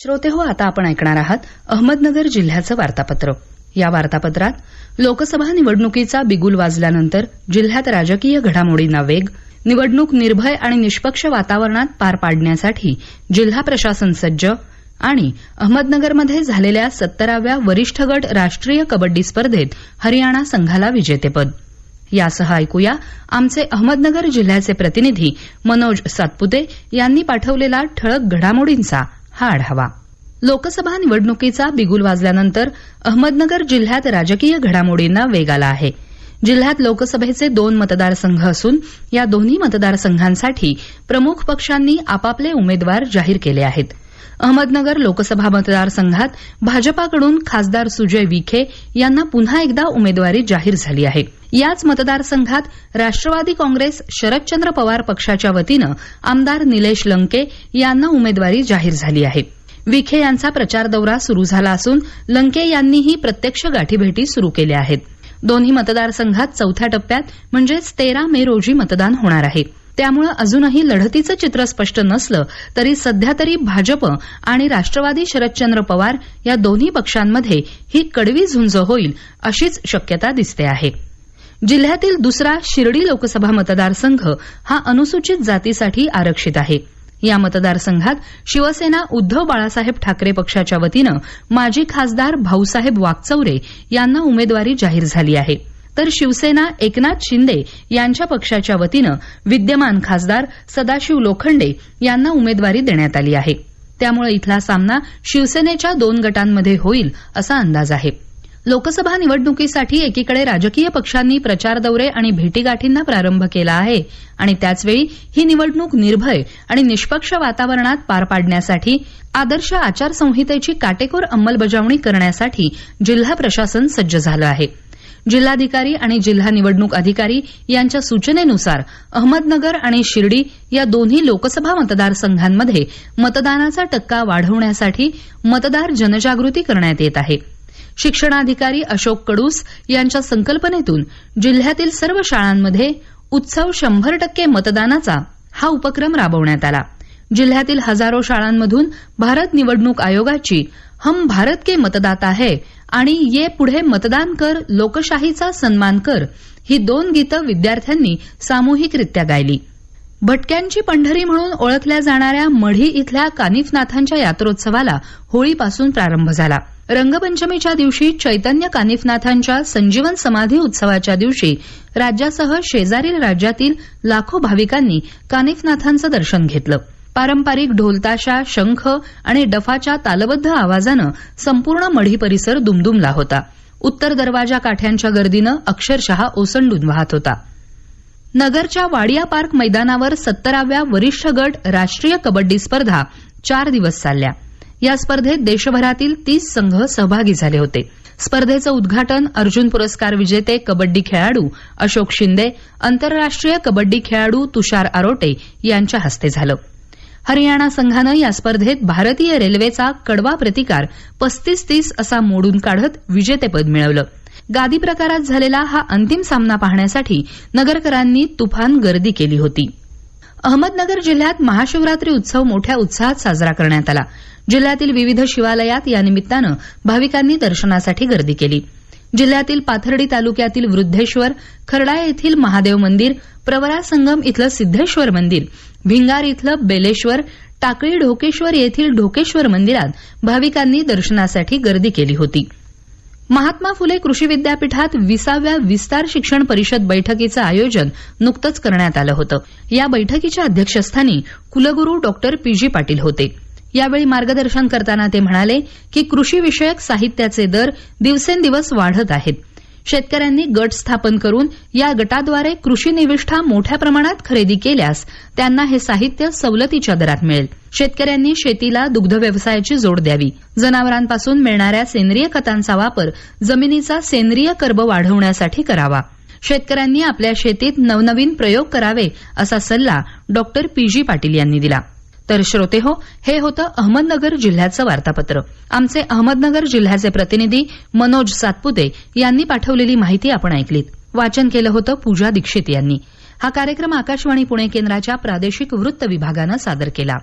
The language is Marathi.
श्रोते हो आता आपण ऐकणार आहात अहमदनगर जिल्ह्याचं वार्तापत्र. या वार्तापत्रात लोकसभा निवडणुकीचा बिगुल वाजल्यानंतर जिल्ह्यात राजकीय घडामोडींना वेग निवडणूक निर्भय आणि निष्पक्ष वातावरणात पार पाडण्यासाठी जिल्हा प्रशासन सज्ज आणि अहमदनगरमध्ये झालेल्या सत्तराव्या वरिष्ठ गट राष्ट्रीय कबड्डी स्पर्धेत हरियाणा संघाला विजेतेपद. यासह ऐकूया आमचे अहमदनगर जिल्ह्याचे प्रतिनिधी मनोज सातपुते यांनी पाठवलेला ठळक घडामोडींचा हा आढावा. लोकसभा निवडणुकीचा बिगुल वाजल्यानंतर अहमदनगर जिल्ह्यात राजकीय घडामोडींना वेग आला आहे. जिल्ह्यात लोकसभेचे दोन मतदारसंघ असून या दोन्ही मतदारसंघांसाठी प्रमुख पक्षांनी आपापले उमेदवार जाहीर केले आहेत. अहमदनगर लोकसभा मतदारसंघात भाजपाकडून खासदार सुजय विखे यांना पुन्हा एकदा उमेदवारी जाहीर झाली आहे. याच मतदारसंघात राष्ट्रवादी काँग्रेस शरदचंद्र पवार पक्षाच्या वतीनं आमदार निलेश लंके यांना उमेदवारी जाहीर झाली आहे. विखे यांचा प्रचार दौरा सुरू झाला असून लंके यांनीही प्रत्यक्ष गाठीभेटी सुरू केल्या आहेत. दोन्ही मतदारसंघात चौथ्या टप्प्यात म्हणजेच तेरा मे रोजी मतदान होणार आहे. त्यामुळे अजूनही लढतीचं चित्र स्पष्ट नसलं तरी सध्या तरी भाजप आणि राष्ट्रवादी शरदचंद्र पवार या दोन्ही पक्षांमध्ये ही कडवी झुंज होईल अशीच शक्यता दिसते आहे. जिल्ह्यातील दुसरा शिर्डी लोकसभा मतदारसंघ हा अनुसूचित जातीसाठी आरक्षित आहे. या मतदारसंघात शिवसेना उद्धव बाळासाहेब ठाकरे पक्षाच्या वतीनं माजी खासदार भाऊसाहेब वाकचौरे यांना उमेदवारी जाहीर झाली आहे. तर शिवसेना एकनाथ शिंदे यांच्या पक्षाच्या वतीनं विद्यमान खासदार सदाशिव लोखंडे यांना उमेदवारी देण्यात आली आहे. त्यामुळे इथला सामना शिवसेनेच्या दोन गटांमध्ये होईल असा अंदाज आहे. लोकसभा निवडणुकीसाठी एकीकडे राजकीय पक्षांनी प्रचार दौरे आणि भेटीगाठींना प्रारंभ केला आहे आणि त्याचवेळी ही निवडणूक निर्भय आणि निष्पक्ष वातावरणात पार पाडण्यासाठी आदर्श आचारसंहितेची काटेकोर अंमलबजावणी करण्यासाठी जिल्हा प्रशासन सज्ज झालं आहे. जिल्हाधिकारी आणि जिल्हा निवडणूक अधिकारी यांच्या सूचनेनुसार अहमदनगर आणि शिर्डी या दोन्ही लोकसभा मतदारसंघांमध्ये मतदानाचा टक्का वाढवण्यासाठी मतदार जनजागृती करण्यात येत आहे. शिक्षणाधिकारी अशोक कडूस यांच्या संकल्पनेतून जिल्ह्यातील सर्व शाळांमध्ये उत्सव शंभर टक्के मतदानाचा हा उपक्रम राबवण्यात आला. जिल्ह्यातील हजारो शाळांमधून भारत निवडणूक आयोगाची हम भारत के मतदाता है आणि ये पुढे मतदान कर लोकशाहीचा सन्मान कर ही दोन गीतं विद्यार्थ्यांनी सामूहिकरित्या गायली. भटक्यांची पंढरी म्हणून ओळखल्या जाणाऱ्या मढी इथल्या कानिफनाथांच्या यात्रोत्सवाला होळीपासून प्रारंभ झाला. रंगपंचमीच्या दिवशी चैतन्य कानिफनाथांच्या संजीवन समाधी उत्सवाच्या दिवशी राज्यासह शेजारील राज्यातील लाखो भाविकांनी कानिफनाथांचं दर्शन घेतलं. पारंपरिक ढोलताशा शंख आणि डफाच्या तालबद्ध आवाजानं संपूर्ण मढी परिसर दुमदुमला होता. उत्तर दरवाजा काठ्यांच्या गर्दीनं अक्षरशः ओसंडून वाहत होता. नगरच्या वाडिया पार्क मैदानावर सत्तराव्या वरिष्ठ गट राष्ट्रीय कबड्डी स्पर्धा चार दिवस चालल्या. या स्पर्धेत देशभरातील तीस संघ सहभागी झाले होते. स्पर्धेचं उद्घाटन अर्जुन पुरस्कार विजेते कबड्डी खेळाडू अशोक शिंदे आंतरराष्ट्रीय कबड्डी खेळाडू तुषार आरोटे यांच्या हस्ते झालं. हरियाणा संघानं या स्पर्धेत भारतीय रेल्वेचा कडवा प्रतिकार पस्तीस तीस असा मोडून काढत विजेतेपद मिळवलं. गादी प्रकारात झालेला हा अंतिम सामना पाहण्यासाठी नगरकरांनी तुफान गर्दी केली होती. अहमदनगर जिल्ह्यात महाशिवरात्री उत्सव मोठ्या उत्साहात साजरा करण्यात आला. जिल्ह्यातील विविध शिवालयात या निमित्तानं भाविकांनी दर्शनासाठी गर्दी केली. जिल्ह्यातील पाथर्डी तालुक्यातील वृद्धेश्वर खर्डा येथील महादेव मंदिर प्रवरा संगम इथलं सिद्धेश्वर मंदिर भिंगार इथलं बेलेश्वर टाकळी ढोकेश्वर येथील ढोकेश्वर मंदिरात भाविकांनी दर्शनासाठी गर्दी केली होती. महात्मा फुले कृषी विद्यापीठात विसाव्या विस्तार शिक्षण परिषद बैठकीचं आयोजन नुकतंच करण्यात आलं होतं. या बैठकीच्या अध्यक्षस्थानी कुलगुरू डॉक्टर पी जी पाटील होते. यावेळी मार्गदर्शन करताना ते म्हणाले की कृषीविषयक साहित्याचे दर दिवसेंदिवस वाढत आहेत. शेतकऱ्यांनी गट स्थापन करून या गटाद्वारे कृषी निविष्ठा मोठ्या प्रमाणात खरेदी केल्यास त्यांना हे साहित्य सवलतीच्या दरात मिळेल. शेतकऱ्यांनी शेतीला दुग्ध व्यवसायाची जोड द्यावी. जनावरांपासून मिळणाऱ्या सेंद्रिय खतांचा वापर जमिनीचा सेंद्रिय कर्ब वाढवण्यासाठी करावा. शेतकऱ्यांनी आपल्या शेतीत नवनवीन प्रयोग करावे असा सल्ला डॉक्टर पी जी पाटील यांनी दिला. तर श्रोते हो हे होतं अहमदनगर जिल्ह्याचं वार्तापत्र. आमचे अहमदनगर जिल्ह्याचे प्रतिनिधी मनोज सातपुते यांनी पाठवलेली माहिती आपण ऐकलीत. वाचन केलं होतं पूजा दीक्षित यांनी. हा कार्यक्रम आकाशवाणी पुणे केंद्राच्या प्रादेशिक वृत्त विभागानं सादर केला.